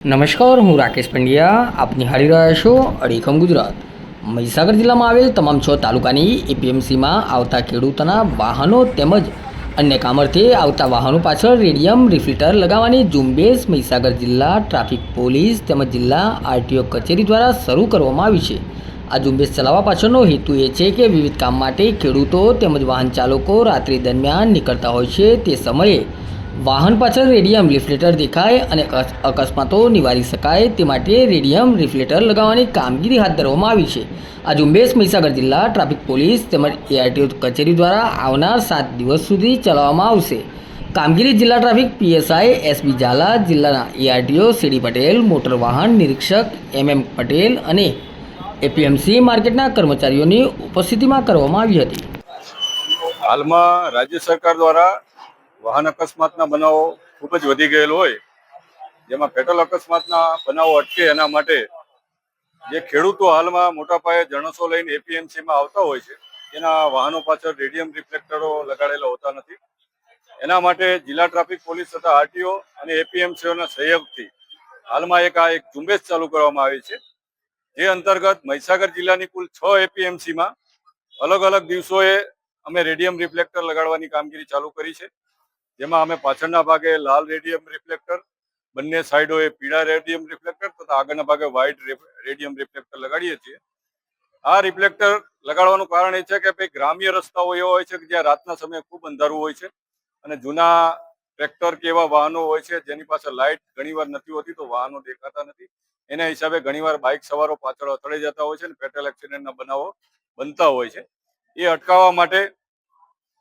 નમસ્કાર, હું રાકેશ પંડ્યા. આપ નિહાળી રહ્યા છો અડીખમ ગુજરાત. મહીસાગર જિલ્લામાં આવેલ તમામ છ તાલુકાની એપીએમસીમાં આવતા ખેડૂતોના વાહનો તેમજ અન્ય કામર્થે આવતા વાહનો પાછળ રેડિયમ રિફ્લેક્ટર લગાવવાની ઝુંબેશ મહીસાગર જિલ્લા ટ્રાફિક પોલીસ તેમજ જિલ્લા આરટીઓ કચેરી દ્વારા શરૂ કરવામાં આવી છે. આ ઝુંબેશ ચલાવવા પાછળનો હેતુ એ છે કે વિવિધ કામ માટે ખેડૂતો તેમજ વાહન ચાલકો રાત્રિ દરમિયાન નીકળતા હોય છે તે સમયે વાહન પાછળ રેડિયમ રિફ્લેટર દેખાય અને અકસ્માતો નિવારી શકાય તે માટે રેડિયમ રિફ્લેટર લગાવવાની કામગીરી હાથ ધરવામાં આવી છે. આ ઝુંબેશ મહીસાગર જિલ્લા ટ્રાફિક પોલીસ તેમજ એઆરટીઓ કચેરી દ્વારા આવનાર સાત દિવસ સુધી ચલાવવામાં આવશે. કામગીરી જિલ્લા ટ્રાફિક પીએસઆઈ એસબી ઝાલા, જિલ્લાના એઆરટીઓ સીડી પટેલ, મોટર વાહન નિરીક્ષક એમ એમ પટેલ અને એપીએમસી માર્કેટના કર્મચારીઓની ઉપસ્થિતિમાં કરવામાં આવી હતી. હાલમાં રાજ્ય સરકાર દ્વારા વાહન અકસ્માતના બનાવો ખૂબ જ વધી ગયેલ હોય, જેમાં પેટ્રોલ અકસ્માતના બનાવો અટકે એના માટે જે ખેડૂતો હાલમાં મોટા પાયે જણસો લઈને એપીએમસીમાં આવતા હોય છે, એના વાહનો પાછળ રેડિયમ રિફ્લેક્ટરો લગાડેલા હોતા નથી. એના માટે જિલ્લા ટ્રાફિક પોલીસ તથા આરટીઓ અને એપીએમસીઓના સહયોગથી હાલમાં એક આ એક ઝુંબેશ ચાલુ કરવામાં આવી છે, જે અંતર્ગત મહીસાગર જિલ્લાની કુલ છ એપીએમસીમાં અલગ અલગ દિવસોએ અમે રેડિયમ રિફ્લેક્ટર લગાડવાની કામગીરી ચાલુ કરી છે. જેમાં અમે પાછળના ભાગે લાલ રેડિયમ રિફ્લેક્ટર, બંને સાઈડોએ પીળા રેડિયમ રિફ્લેક્ટર તથા આગળના ભાગે વ્હાઇટ રેડિયમ રિફ્લેક્ટર લગાડીએ છીએ. આ રિફ્લેક્ટર લગાડવાનું કારણ એ છે કે ભાઈ ગ્રામ્ય રસ્તાઓ એવા હોય છે કે જ્યાં રાતના સમયે ખૂબ અંધારું હોય છે અને જૂના ટ્રેક્ટર કે એવા વાહનો હોય છે જેની પાસે લાઇટ ઘણીવાર નથી હોતી તો વાહનો દેખાતા નથી. એના હિસાબે ઘણીવાર બાઇક સવારો પાછળ અથડાઈ જતા હોય છે અને ફેટલ એક્સિડન્ટના બનાવો બનતા હોય છે. એ અટકાવવા માટે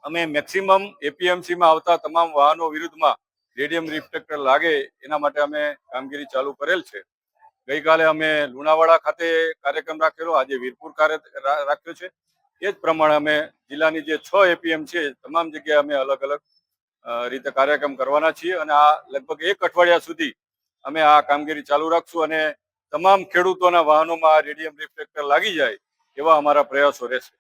અમે મેક્સિમમ એપીએમસીમાં આવતા તમામ વાહનો વિરુદ્ધમાં રેડિયમ રિફ્લેક્ટર લાગે એના માટે અમે કામગીરી ચાલુ કરેલ છે. ગઈકાલે અમે લુણાવાડા ખાતે કાર્યક્રમ રાખેલો, આજે વીરપુર કાર્ય રાખ્યો છે. એ જ પ્રમાણે અમે જિલ્લાની જે છ એપીએમ છે, તમામ જગ્યાએ અમે અલગ અલગ રીતે કાર્યક્રમ કરવાના છીએ અને આ લગભગ એક અઠવાડિયા સુધી અમે આ કામગીરી ચાલુ રાખશું અને તમામ ખેડૂતોના વાહનોમાં રેડિયમ રિફ્લેક્ટર લાગી જાય એવા અમારા પ્રયાસો રહેશે.